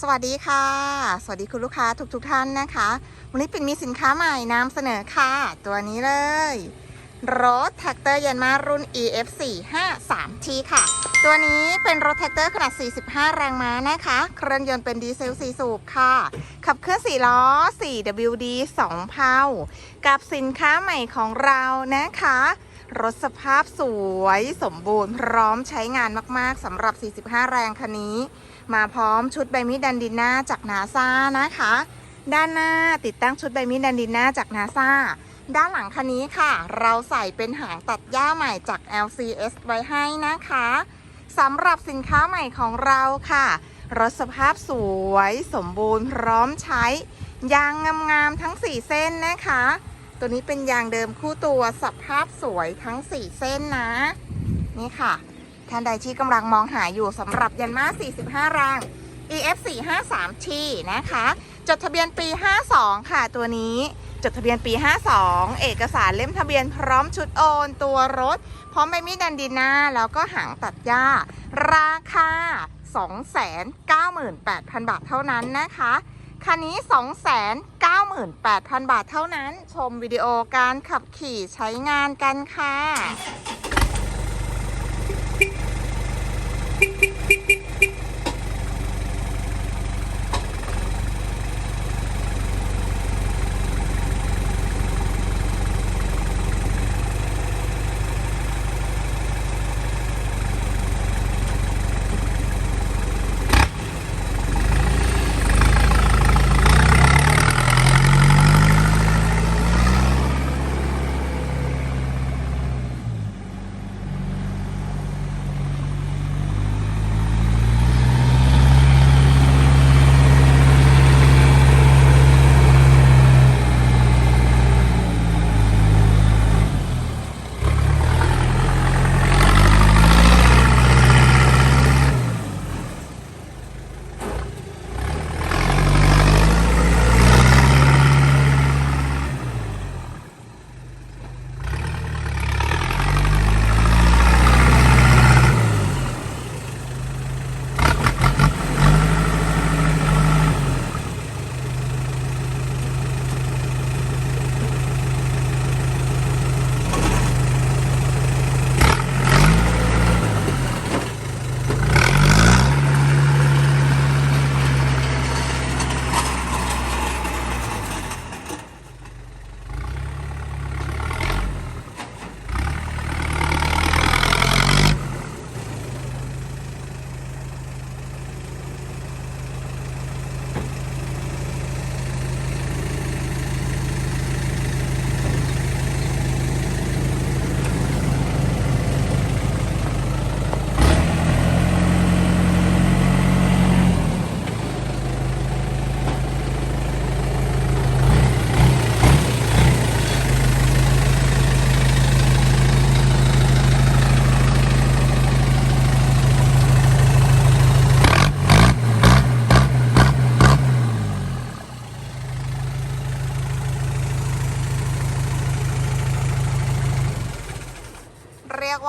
สวัสดีค่ะ สวัสดีคุณลูกค้าทุกๆทท่านนะคะ วันนี้ปิ่นมีสินค้าใหม่นำเสนอค่ะ ตัวนี้เลย รถแท็กเตอร์ยันมารุ่น EF 4 5 3 T ค่ะ ตัวนี้เป็นรถแท็กเตอร์ขนาด 45 แรงม้านะคะ เครื่องยนต์เป็นดีเซล 4 สูบค่ะ ขับเคลื่อน4ล้อ 4WD 2เพากับสินค้าใหม่ของเรานะคะ รถสภาพสวยสมบูรณ์พร้อมใช้งานมากๆสำหรับ 45 แรงคันนี้ มาพร้อมชุดใบมีดดันดินหน้าจากนาซานะคะ ด้านหน้าติดตั้งชุดใบมีดดันดินหน้าจากนาซาด้านหลังคันนี้ค่ะ เราใส่เป็นหางตัดหญ้าใหม่จาก LCS ไว้ให้นะคะสำหรับสินค้าใหม่ของเราค่ะ รถสภาพสวย สมบูรณ์พร้อมใช้ยางงามๆทั้ง 4 เส้นนะคะ ตัวนี้เป็นยางเดิมคู่ตัวสภาพสวยทั้ง 4 เส้นนะ นี่ค่ะท่านใดที่กำลังมองหาอยู่สำหรับยันมา45แรง EF 453 T นะคะ จดทะเบียนปี 52 ค่ะ ตัวนี้จดทะเบียนปี 52 เอกสารเล่มทะเบียนพร้อมชุดโอนตัวรถ พร้อมใบมีดดันดินนาแล้วก็หางตัดหญ้า ราคา 298,000 บาทเท่านั้นนะคะ คันนี้ 298,000 บาทเท่านั้น ชมวิดีโอการขับขี่ใช้งานกันค่ะ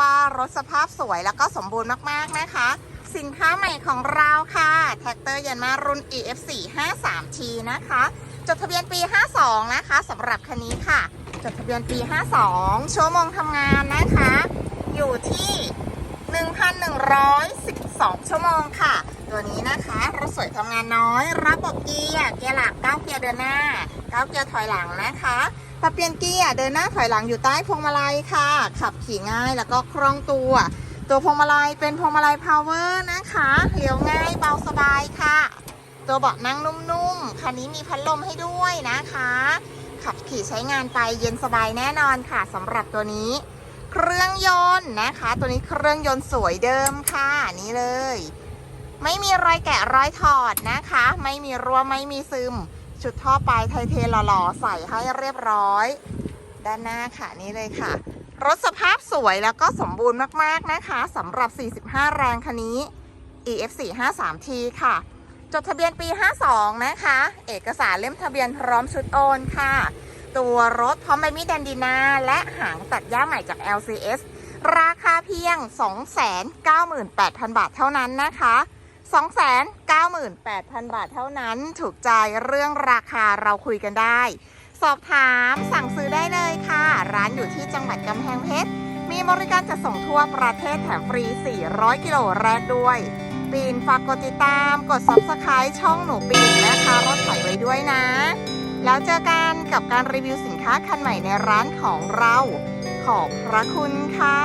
ว่ารถสภาพสวยแล้วก็สมบูรณ์มากๆนะคะ สินค้าใหม่ของเราค่ะ แท็กเตอร์ยันมารุ่น EF 4 5 3 T นะคะ จดทะเบียนปี 52 นะคะสำหรับคันนี้ค่ะ จดทะเบียนปี 52 ชั่วโมงทำงานนะคะ อยู่ที่1,112 ชั่วโมงค่ะ ตัวนี้นะคะรถสวยทำงานน้อย ระบบเกียร์เกียร์หลัก9เกียร์เดินหน้า 9เกียร์ถอยหลังนะคะปรับเปลี่ยนเกียร์เดินหน้าถอยหลังอยู่ใต้พวงมาลัยค่ะ ขับขี่ง่ายแล้วก็คล่องตัว ตัวพวงมาลัยเป็นพวงมาลัยพาวเวอร์นะคะเลี้ยวง่ายเบาสบายค่ะ ตัวเบาะนั่งนุ่มๆคันนี้มีพัดลมให้ด้วยนะคะ ขับขี่ใช้งานไปเย็นสบายแน่นอนค่ะสำหรับตัวนี้ เครื่องยนต์นะคะ ตัวนี้เครื่องยนต์สวยเดิมค่ะนี่เลย ไม่มีรอยแกะรอยถอดนะคะ ไม่มีรั่วไม่มีซึม ชุดท่อปลายไทเทหล่อๆใส่ให้เรียบร้อย ด้านหน้าค่ะนี่เลยค่ะ รถสภาพสวยแล้วก็สมบูรณ์มากๆนะคะสำหรับ 45 แรงคันนี้ EF 453 T ค่ะ จดทะเบียนปี 52 นะคะ เอกสารเล่มทะเบียนพร้อมชุดโอนค่ะ ตัวรถพร้อมใบมีดแดนดีนาและหางตัดหญ้าใหม่จาก LCS ราคาเพียง 298,000 บาทเท่านั้นนะคะ 98,000 บาทเท่านั้นถูกใจเรื่องราคาเราคุยกันได้ สอบถามสั่งซื้อได้เลยค่ะ ร้านอยู่ที่จังหวัดกำแพงเพชร มีบริการจะส่งทั่วประเทศแถมฟรี 400 กิโลแรกด้วย ปีนฝากกดติดตาม กด Subscribe ช่องหนูปีนแม่ค้ารถไถไว้ด้วยนะ แล้วเจอกันกับการรีวิวสินค้าคันใหม่ในร้านของเรา ขอบพระคุณค่ะ